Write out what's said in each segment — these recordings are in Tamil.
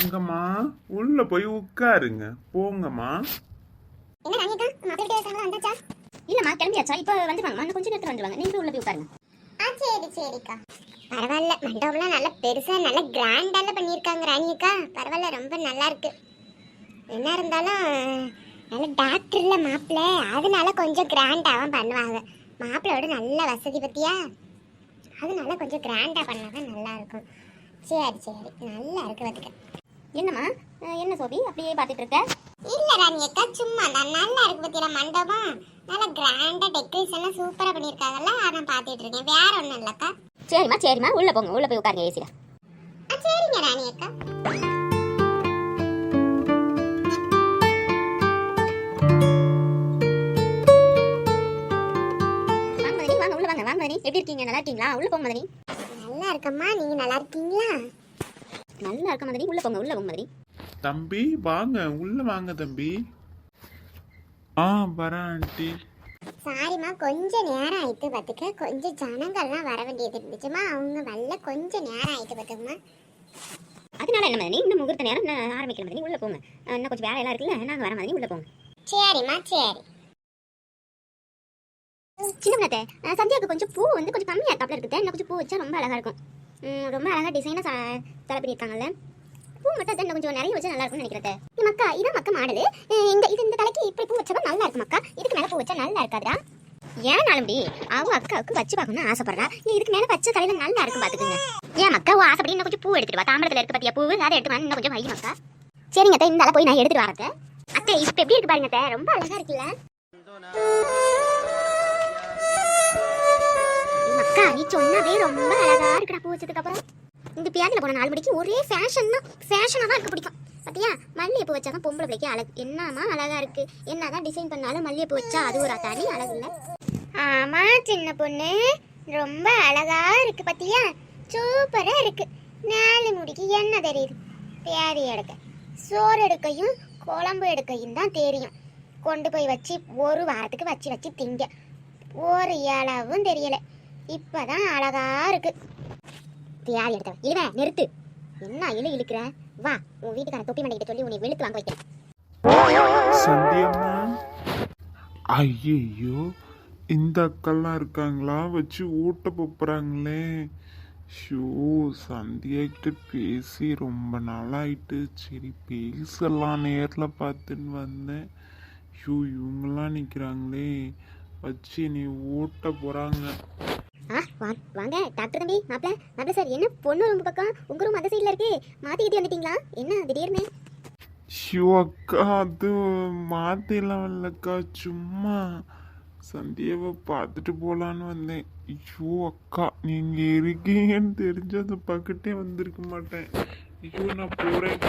வாங்கம்மா. உள்ள போய் உட்காருங்க. போங்கம்மா. இல்லம்மா கிளம்பியாச்சா? இப்போ வந்துருவாங்க இன்னும் கொஞ்சம் நேரத்தில் வந்துருவாங்க நீங்க உள்ள போய் உட்காருங்க. ஆ சரி சரிக்கா. பரவாயில்ல. மண்டபம்லாம் நல்லா பெருசா நல்லா கிராண்டால பண்ணியிருக்காங்க ராணியக்கா பரவாயில்ல ரொம்ப நல்லா இருக்கு. என்ன இருந்தாலும் நல்ல டாக்டர்ல மாப்பிள்ளை. அதனால கொஞ்சம் கிராண்டாகவும் பண்ணுவாங்க. மாப்பிள்ளையோட நல்ல வசதி பத்தியா? அதனால கொஞ்சம் கிராண்டா பண்ணாதான் நல்லா இருக்கும். சரி சரி. நல்லா இருக்கு பார்த்துக்க என்னம்மா? என்ன சோபி? அப்படியே பார்த்துட்டு இருக்க? இல்ல ராணி அக்கா சும்மா தான். நல்லா இருக்கு பத்தியா மண்டபம். நல்லா கிராண்டா டெக்கரேஷன்லாம் சூப்பரா பண்ணிருக்காங்கல்ல நான் பார்த்துட்டு இருக்கேன். வேற ஒண்ணும் இல்லக்கா சரிம்மா சரிம்மா. உள்ள போங்க உள்ள போய் உட்காருங்க ஏசில சரிங்க ராணி அக்கா. வாங்க உள்ள வாங்க. வாங்க எப்படி இருக்கீங்க? நல்லா இருக்கீங்களா? உள்ள போங்க மதனி நல்லா இருக்கம்மா. நீங்க நல்லா இருக்கீங்களா? நல்லா இருக்க மதனி உள்ள போங்க உள்ள போங்க மதனி தம்பி வாங்க உள்ள வாங்க தம்பி. ஆ வரேன் ஆண்டி. சாரிம்மா கொஞ்சம் நேரம் ஆயிட்டு பார்த்துக்க கொஞ்சம் ஜனங்கள்லாம் வர வேண்டியது இருந்துச்சுமா அவங்க வரல கொஞ்சம் நேரம் ஆயிட்டு பார்த்துக்கம்மா அதனால என்ன மதனி இன்னும் முகூர்த்த நேரம் இன்னும் ஆரம்பிக்கிற மதனி உள்ள போங்க. இன்னும் கொஞ்சம் வேலையெல்லாம் இருக்குல்ல நாங்க வர மதனி உள்ள போங்க. சரிம்மா சரி. சின்ன சந்தியாவுக்கு கொஞ்சம் பூ வந்து கொஞ்சம் கம்மியாக இருக்காப்ல இருக்குது இன்னும் கொஞ்சம் பூ வச்சா ரொம்ப அழகா இருக்கும். ரொம்ப அழகாக டிசைனாக தலை பண்ணியிருக்காங்கல்ல. பூ மட்டும் தான் கொஞ்சம் நிறைய வச்சா நல்லா இருக்கும்னு நினைக்கிறேன் இது மக்கா இதான் மக்கா மாடல். இந்த இது இந்த தலைக்கு இப்படி பூ வச்சப்போ நல்லா இருக்கும் மக்கா. இதுக்கு மேலே பூ வச்சா நல்லா இருக்காதுடா. ஏன் நாளும்படி அவ அக்காவுக்கு வச்சு பார்க்கணும்னு ஆசைப்படுறா. நீ இதுக்கு மேலே வச்ச தலையில நல்லா இருக்கும் பார்த்துக்குங்க ஏன் மக்கா ஓ ஆசைப்படி இன்னும் கொஞ்சம் பூ எடுத்துட்டு வா. தாம்பரத்தில் இருக்க பத்தியா பூ? அதை எடுத்து வா. இன்னும் கொஞ்சம் வை மக்கா. சரிங்க அத்தை இந்த ஆளை போய் நான் எடுத்துட்டு வரேன் அத்தை இப்போ எப்படி இருக்கு பாருங்க அத்தை. ரொம்ப அழகா இருக்குல்ல. அக்கா நீ சொன்னதே ரொம்ப அழகா இருக்குடா பூச்சதுக்கு அப்புறம். இந்த பியாதில போன நாலு மணிக்கு ஒரே ஃபேஷன் தான். ஃபேஷனாக தான் இருக்க பிடிக்கும். பாத்தியா? மல்லிகைப்பூ வச்சா தான் பொம்பளை பிள்ளைக்கு அழகு. என்னமா அழகா இருக்கு? என்னதான் டிசைன் பண்ணாலும் மல்லிகைப்பூ வச்சா அது ஒரு தனி அழகு இல்லை. ஆமா சின்ன பொண்ணு. ரொம்ப அழகா இருக்கு பார்த்தியா சூப்பரா இருக்கு. நாலு முடிக்கு என்ன தெரியுது? பேரி எடுக்க. சோறு எடுக்கையும் குழம்பு எடுக்கையும் தான் தெரியும். கொண்டு போய் வச்சு ஒரு வாரத்துக்கு வச்சு வச்சு திங்க. ஒரு இளவும் தெரியலை. இப்பதான் அழகா இருக்கு. தியாதி எடுத்த இழுவ நிறுத்து. என்ன இழு இழுக்கிற? வா உன் வீட்டுக்கான தொப்பி மண்டிக்கிட்ட சொல்லி உன்னை வெளுத்து வாங்க வைக்கிறேன். சந்தியம்மா. ஐயையோ இந்த அக்கெல்லாம் இருக்காங்களா? வச்சு ஊட்ட போப்புறாங்களே. ஷோ சந்தியாகிட்டு பேசி ரொம்ப நாளாயிட்டு. சரி பேசலாம் நேரில் பார்த்துன்னு வந்தேன். ஷோ இவங்கெல்லாம் நிற்கிறாங்களே வச்சு நீ ஓட்ட போகிறாங்க ஆ வா வாங்க. டாக்டர் தம்பி மாப்பிள மாப்பிள சார் என்ன பொண்ணு ரொம்ப பக்கம்? உங்க ரூம் அந்த சைடில் இருக்கு. மாத்திக்கிட்டு வந்துட்டீங்களா? என்ன திடீர்னு? ஷோ அக்கா அது மாற்றிலாம் இல்லைக்கா சும்மா சந்தியாவை பார்த்துட்டு போகலான்னு வந்தேன். ஐயோ அக்கா நீங்கள் இருக்கீங்கன்னு தெரிஞ்சு அதை பக்கத்தே வந்திருக்க மாட்டேன். ஐயோ நான் போகிறேன்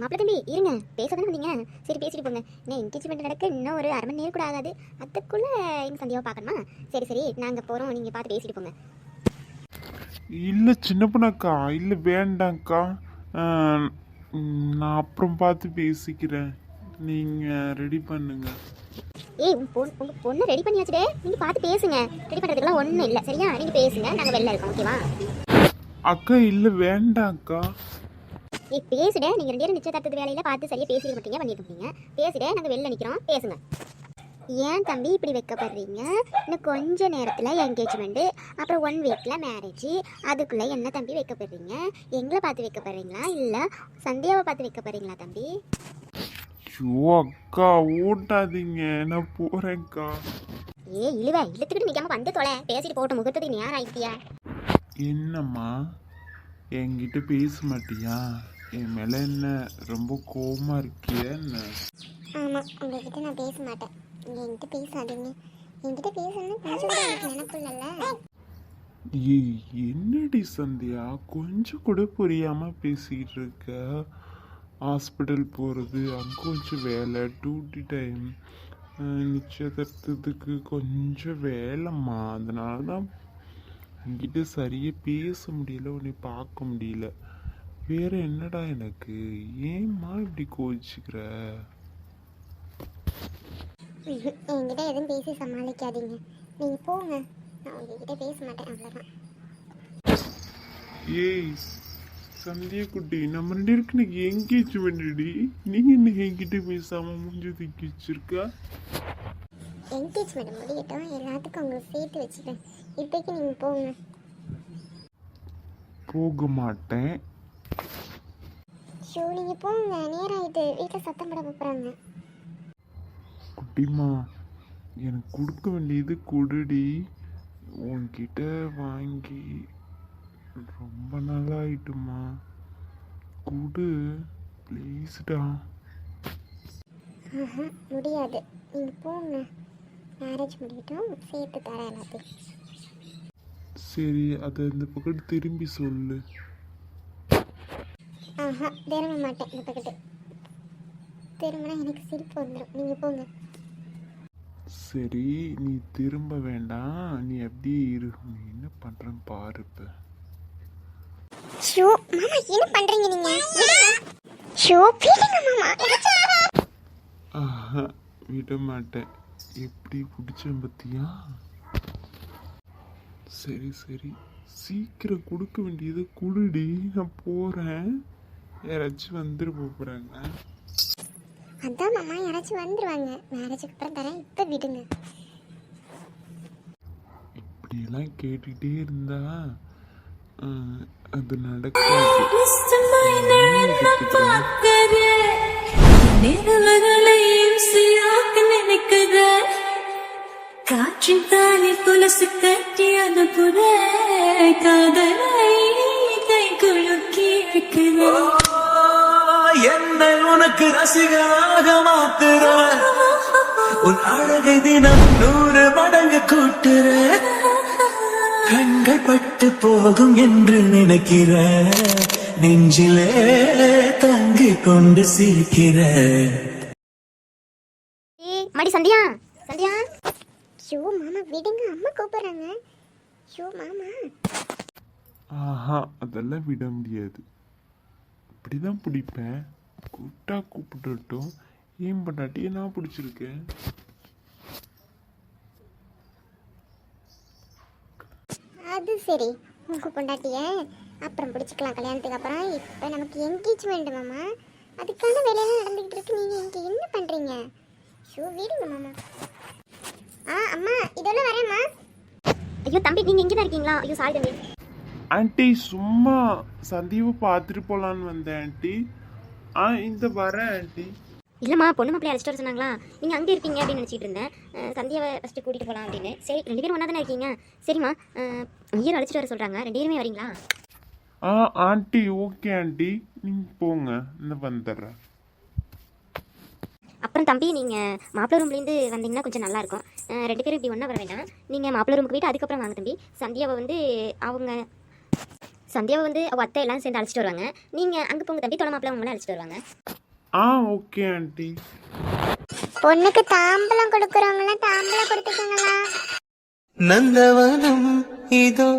மாப்பிள தம்பி இருங்க. பேச தானே வந்தீங்க. சரி பேசிட்டு போங்க. என்ன என்கேஜ்மெண்ட் நடக்க இன்னும் ஒரு அரை மணி நேரம் கூட ஆகாது. அதுக்குள்ள எங்க சந்தியாவை பார்க்கணுமா? சரி சரி. நாங்கள் போகிறோம் நீங்கள் பார்த்து பேசிட்டு போங்க. இல்லை சின்ன பொண்ணாக்கா. இல்லை ம், நான் அப்புறம் பார்த்து பேசிக்கிறேன். நீங்கள் ரெடி பண்ணுங்க. ஏய் உங்க பொண்ணு ரெடி பண்ணியாச்சுடே. நீங்க பார்த்து பேசுங்க. ரெடி பண்றதுக்குலாம் ஒன்றும் இல்லை. சரியா? நீங்க பேசுங்க. நாங்கள் வெளில இருக்கோம். ஓகேவா? அக்கா இல்லை வேண்டாம்க்கா. ஏய் பேசுடே. நீங்க ரெண்டு பேரும் நிச்சயதார்த்தத்து வேலையில பார்த்து சரியா பேசிக்க மாட்டீங்க பண்ணிட்டு இருக்கீங்க பேசுடே நாங்க வெளில நிக்கிறோம். பேசுங்க. ஏன் தம்பி இப்படி வைக்கப்படுறீங்க? இன்னும் கொஞ்ச நேரத்தில் என்கேஜ்மெண்ட்டு அப்புறம் ஒன் வீக்கில் மேரேஜ் அதுக்குள்ளே என்ன தம்பி வைக்கப்படுறீங்க? எங்களை பார்த்து வைக்கப்படுறீங்களா? இல்லை சந்தியாவை பார்த்து வைக்கப்படுறீங்களா தம்பி? அக்கா ஓட்டாதீங்க. நான் போகிறேன்க்கா ஏ இழுவ இழுத்துக்கிட்டு நிற்காம வந்து தொலை. பேசிட்டு போட்டு முகூர்த்தத்துக்கு நேரம் ஆயிட்டியா? என்னம்மா? என்கிட்ட பேச மாட்டியா? என் மேலே என்ன ரொம்ப கோவமா இருக்கியா என்ன? ஆமா உங்ககிட்ட நான் பேச மாட்டேன். என்கிட்ட பேசாதீங்க. என்கிட்ட பேசணும்னு கொஞ்சம் கூட எனக்கு நினைப்புலல்ல ஏய் என்னடி சந்தியா? கொஞ்சம் கூட புரியாம பேசிக்கிட்டு இருக்க. ஹாஸ்பிட்டல் போகிறது அங்கே கொஞ்சம் வேலை டியூட்டி டைம் நிச்சயதார்த்தத்துக்கு கொஞ்சம் வேலைம்மா. அதனால தான் என்கிட்ட சரியாக பேச முடியல உன்னை பார்க்க முடியல. வேற என்னடா எனக்கு? ஏம்மா இப்படி கோச்சிக்கிற. என்கிட்ட எதுவும் பேசி சமாளிக்காதீங்க. நீங்க போங்க. நான் உங்ககிட்ட பேச மாட்டேன் அவ்வளவுதான். ஏய் சந்தியா குட்டி நம்ம ரெண்டு பேருக்கு இன்னைக்கு எங்கேஜ்மெண்ட்டி நீங்க என்ன என்கிட்ட பேசாம மூஞ்சி தூக்கி வச்சிருக்கா? என்கேஜ்மெண்ட் முடியட்டும். எல்லாத்துக்கும் உங்களுக்கு சேர்த்து வச்சுட்டேன் இப்போக்கி நீங்கள் போங்க. போக மாட்டேன். ஷோ நீங்கள் போங்க. நேரம் ஆயிட்டு. வீட்டில் சத்தம் போட போகிறாங்க குட்டிமா எனக்கு கொடுக்க வேண்டியது குடுடி. உன்கிட்ட வாங்கி ரொம்ப நாள் ஆயிட்டுமா குடு ப்ளீஸ்டா முடியாது. நீங்கள் போங்க. மேரேஜ் முடியட்டும். சேர்த்து தரேன் எல்லாத்தையும். சரி அதை இந்த பக்கம் திரும்பி சொல்லு. ஆஹா திரும்ப மாட்டேன் இந்த பக்கத்து திரும்பினா எனக்கு சிரிப்பு வந்துடும் நீங்கள் போங்க. சரி நீ திரும்ப வேண்டாம். நீ அப்படியே இரு. நீ என்ன பண்றேன்னு பாரு இப்ப. ஷோ மாமா என்ன பண்ணுறீங்க நீங்கள் ஷோ விடுங்க மாமா. ஆஹா, விட மாட்டேன். எப்படி பிடிச்சேன் பத்தியா? சரி சரி. சீக்கிரம் கொடுக்க வேண்டியதை குடுடி நான் போறேன். யாராச்சும் வந்துட்டு போறாங்க அதான் மாமா யாராச்சும் வந்துருவாங்க. மேரேஜுக்கு அப்புறம் தரேன் இப்போ விடுங்க. இப்படியெல்லாம் கேட்டுக்கிட்டே இருந்தா ஆஹ், அது நடக்காது. நிலவுகளையும் சிலாக்க நினைக்கிற காற்றின் தாலி புலசு கட்டி அது புற காதலை கை குலுக்கி வைக்கிற என்னை உனக்கு ரசிகனாக மாத்துற உன் அழகை தினம் நூறு மடங்கு கூட்டுற கண்கள் பட்டு போகும் என்று நினைக்கிற நெஞ்சிலே தங்கிக் கொண்டு சிரிக்கிற மடி சந்தியா? சந்தியா? ஷோ மாமா விடுங்க அம்மா கூப்பிடுறாங்க. ஷோ மாமா. ஆஹா அதெல்லாம் விட முடியாது. இப்படிதான் பிடிப்பேன். கூப்பிட்டா கூப்பிட்டுட்டும். ஏன் பண்ணாட்டியே நான் பிடிச்சிருக்கேன் அது சரி. உங்க பொண்டாட்டிய அப்புறம் பிடிச்சிக்கலாம். கல்யாணத்துக்கு அப்புறம் இப்போ நமக்கு என்கேஜ்மெண்ட் மாமா. அதுக்கான வேலையெல்லாம் நடந்துக்கிட்டு இருக்கு. நீங்கள் இங்கே என்ன பண்ணுறீங்க ஷோ விடுங்க மாமா. ஆ அம்மா இதெல்லாம் வரேம்மா. ஐயோ தம்பி நீங்க இங்கே தான் இருக்கீங்களா? ஐயோ சாரி தம்பி. ஆன்ட்டி சும்மா சந்தீவை பார்த்துட்டு போலான்னு வந்தேன் ஆன்ட்டி ஆ இந்த வரேன் ஆன்ட்டி இல்லைம்மா பொண்ணு மாப்பிள்ளை அழைச்சிட்டு வர சொன்னாங்களா? நீங்கள் அங்கே இருப்பீங்க அப்படின்னு நினச்சிட்டு இருந்தேன். சந்தியாவை ஃபஸ்ட்டு கூட்டிகிட்டு போகலாம் அப்படின்னு. சரி ரெண்டு பேரும் ஒன்றா தானே இருக்கீங்க? சரிம்மா ஐயர் அழைச்சிட்டு வர சொல்கிறாங்க ரெண்டு பேருமே வரீங்களா? ஆ ஆன்ட்டி ஓகே ஆன்ட்டி நீங்கள் போங்க. நான் வந்துடுறேன். அப்புறம் தம்பி நீங்கள் மாப்பிள்ளை ரூம்லேருந்து வந்தீங்கன்னா கொஞ்சம் நல்லாயிருக்கும் ரெண்டு பேரும் இப்படி ஒன்றா வர வேண்டாம். நீங்கள் மாப்பிள்ளை ரூமுக்கு போயிட்டு அதுக்கப்புறம் வாங்க தம்பி. சந்தியாவை வந்து அவங்க சந்தியாவை வந்து அவள் அத்தை எல்லாம் சேர்ந்து அழைச்சிட்டு வருவாங்க. நீங்கள் அங்கே போங்க தம்பி தொலை மாப்பிள்ளை அவங்கள அழைச்சிட்டு வருவாங்க. ஆ ஓகே ஆன்ட்டி பொண்ணுக்கு தாம்பலம் கொடுக்குறவங்களாம் தாம்பலம் கொடுத்துக்கோங்களா. நந்தவனம் இதோ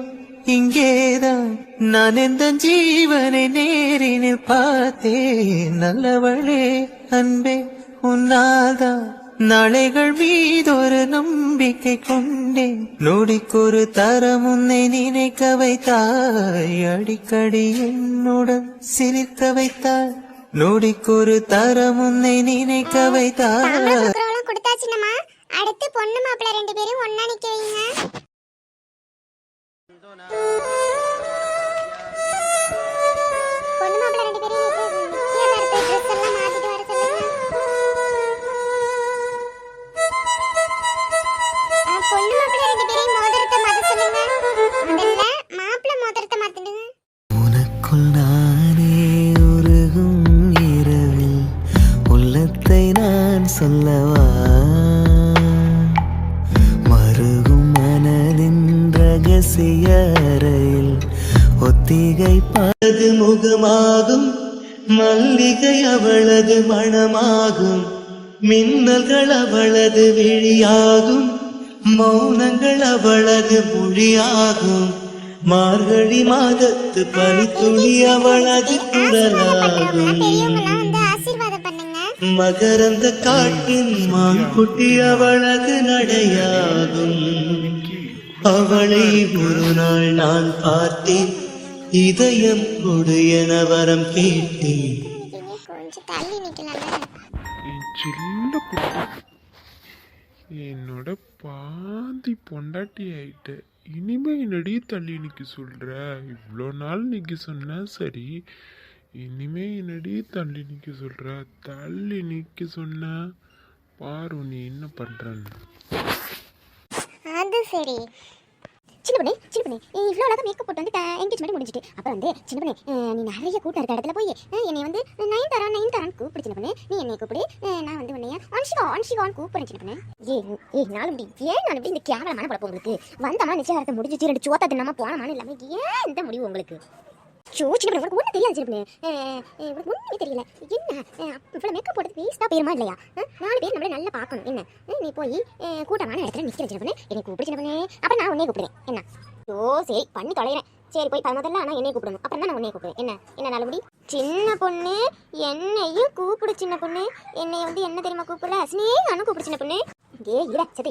இங்கேதான். நான் எந்த ஜீவனை நேரினில் பார்த்தேன். நல்லவளே அன்பே உன்னாதான் நாளைகள் மீதொரு நம்பிக்கை கொண்டேன். நொடிக்கொரு தரம் உன்னை நினைக்க வைத்தாய். அடிக்கடி என்னுடன் சிரிக்க வைத்தாய். நொடிக்கொரு தரம் உன்னை நினைக்க வைத்தாய். தாம்பலம் அடுத்து பொண்ணு மாப்பிள்ள ரெண்டு பேரும் ஒன்னா நிக்க வைங்க கருகும் மனதின் ரகசிய அறையில் ஒத்திகை பாது முகமாகும் மல்லிகை அவளது மணமாகும் மின்னல்கள் அவளது விழியாகும் மௌனங்கள் அவளது மொழியாகும். மார்கழி மாதத்து பனித்துளி அவளது குரலாகும். மகரந்த காட்டின் மான்குட்டி அவளது நடையாகும். அவளை ஒரு நாள் நான் பார்த்தேன். இதயம் கொடு என வரம் கேட்டேன். என்னோட பாதி பொண்டாட்டி ஆயிட்ட. இனிமே என்னடி தள்ளி நிக்க சொல்ற? இவ்வளோ நாள் நிக்க சொன்ன சரி இனிமே என்னடி தள்ளி நிற்க சொல்ற? தள்ளி நிற்க சொன்ன. பாரு நீ என்ன பண்றன்னு. அது சரி. சின்ன பண்ணு சின்ன பண்ணு இவ்வளோ அழகாக மேக்கப் போட்டு வந்து என்கேஜ்மெண்ட் முடிஞ்சிட்டு. அப்புறம் வந்து சின்ன பண்ணு நீ நிறைய கூட்டம் இருக்க இடத்துல போய் என்னை வந்து நைன் தரா நைன் தரான்னு கூப்பிடு சின்ன பண்ணு. நீ என்னை கூப்பிடு. நான் வந்து உன்னைய அன்ஷிகா அன்ஷிகான்னு கூப்பிடுறேன் சின்ன பண்ணு. ஏ ஏ நாலு முடி ஏன் நாலு முடி இந்த கேவலமான பழப்பம் உங்களுக்கு. வந்தமா நிச்சயதார்த்தம் முடிஞ்சிச்சு. ரெண்டு சோத்தா தின்னாம போனமான எல்லாமே ஏன் இந்த முடிவு உங்களுக்கு? சோ சின்ன பண்ணு உனக்கு ஒன்றும் தெரியாது சின்ன உனக்கு ஒன்றுமே தெரியல. என்ன? இவ்வளோ மேக்கப் போட்டு வேஸ்ட்டாக போயிருமா இல்லையா? நாலு பேர் நம்மள நல்லா பார்க்கணும். என்ன? நீ போய் கூட்டமான இடத்துல நிற்கிற சின்ன பண்ணு. என்னை கூப்பிடு சின்ன அப்புறம் நான் உன்னே கூப்பிடுவேன். என்ன? ஓ சரி பண்ணி தொலைகிறேன். சரி போய் ப- முதல்ல ஆனால் என்னையை கூப்பிடணும். அப்புறம் தான் நான் உன்னைய கூப்பிடுவேன். என்ன? என்ன நல்லபடி சின்ன பொண்ணு என்னையும் கூப்பிடு சின்ன பொண்ணு. என்னை வந்து என்ன தெரியுமா கூப்பிடல? ஸ்னேகானு கூப்பிடு சின்ன பொண்ணு. ஏ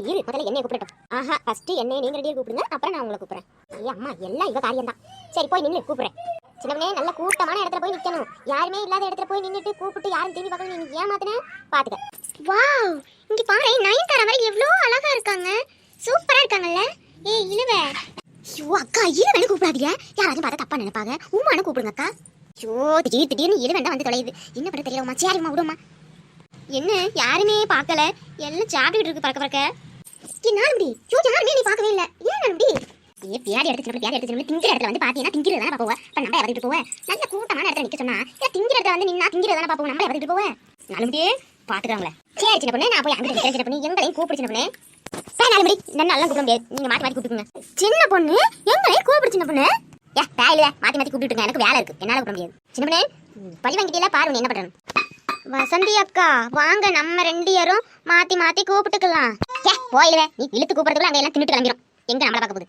இரு முதல்ல என்னைய கூப்பிடட்டும். ஆஹா ஃபர்ஸ்ட் என்னைய நீங்க ரெடியாக கூப்பிடுங்க. அப்புறம் நான் உங்களை கூப்பிடுறேன். ஏ அம்மா எல்லாம் இவ காரியம் தான் சரி போய் நின்று கூப்பிடுறேன். சின்னவனே நல்ல கூட்டமான இடத்துல போய் நிக்கணும். யாருமே இல்லாத இடத்துல போய் நின்னுட்டு கூப்பிட்டு யாரும் திரும்பி பார்க்கணும் நீ ஏமாத்தின? பாத்துக்க. வாவ்! இங்க பாரு நயன்தாரா மாதிரி எவ்வளோ அழகா இருக்காங்க. சூப்பரா இருக்காங்கல்ல. ஏய் இழுவ. ஐயோ அக்கா இழுவனு கூப்பிடாதீங்க. யாராச்சும் பார்த்தா தப்பா நினைப்பாங்க. உமானு கூப்பிடுங்க அக்கா. ஐயோ திடீர் திடீர்னு இழுவன் வந்து தொலையுது. என்ன பண்ண தெரியலமா சரிம்மா விடுமா என்ன யாருமே பார்க்கல. எல்லாம் சாப்பிட்டுட்டு இருக்கு பறக்க பறக்க. என்னால முடி ஐயோ யாருமே நீ பார்க்கவே இல்லை. ஏன் முடி ஏ பியாடி எடுத்து வியாதி எடுத்து திங்கிற இடத்துல வந்து பாத்தீங்கன்னா திங்கிறது தானே பாப்போம் இப்ப நம்ம எவரிட்டு போவேன் நல்ல கூட்டமான இடத்துல நிற்க சொன்னா ஏன் திங்கிற இடத்துல வந்து நின்னா திங்கிறது தானே பாப்போம் நம்ம எவரிட்டு போவேன் நாலுமுடியே பார்த்துக்கிறாங்களே சரி சின்ன பொண்ணு நான் போய் அங்கே நிக்கிறேன் சின்ன பொண்ணு. எங்களையும் கூப்பிடு சின்ன பொண்ணு. சரி நாலுமுடி நல்லா கூப்பிட முடியாது. நீங்க மாத்தி மாத்தி கூப்பிட்டுங்க சின்ன பொண்ணு எங்களையும் கூப்பிடு சின்ன பொண்ணு. ஏ பேயில மாத்தி மாத்தி கூப்பிட்டுங்க எனக்கு வேலை இருக்குது என்னால் கூப்பிட முடியாது. சின்ன பொண்ணு பழி வாங்கிட்டீங்களா? பாருங்க என்ன பண்றேன் வசந்தி அக்கா வாங்க. நம்ம ரெண்டு யாரும் மாத்தி மாத்தி கூப்பிட்டுக்கலாம். ஏ போயிடுவேன் நீ இழுத்து கூப்பிடுறதுக்குள்ள அங்கே எல்லாம் தின்னுட்டு கிளம்பிடும் எங்கே நம்மள பார்க்க போகுது?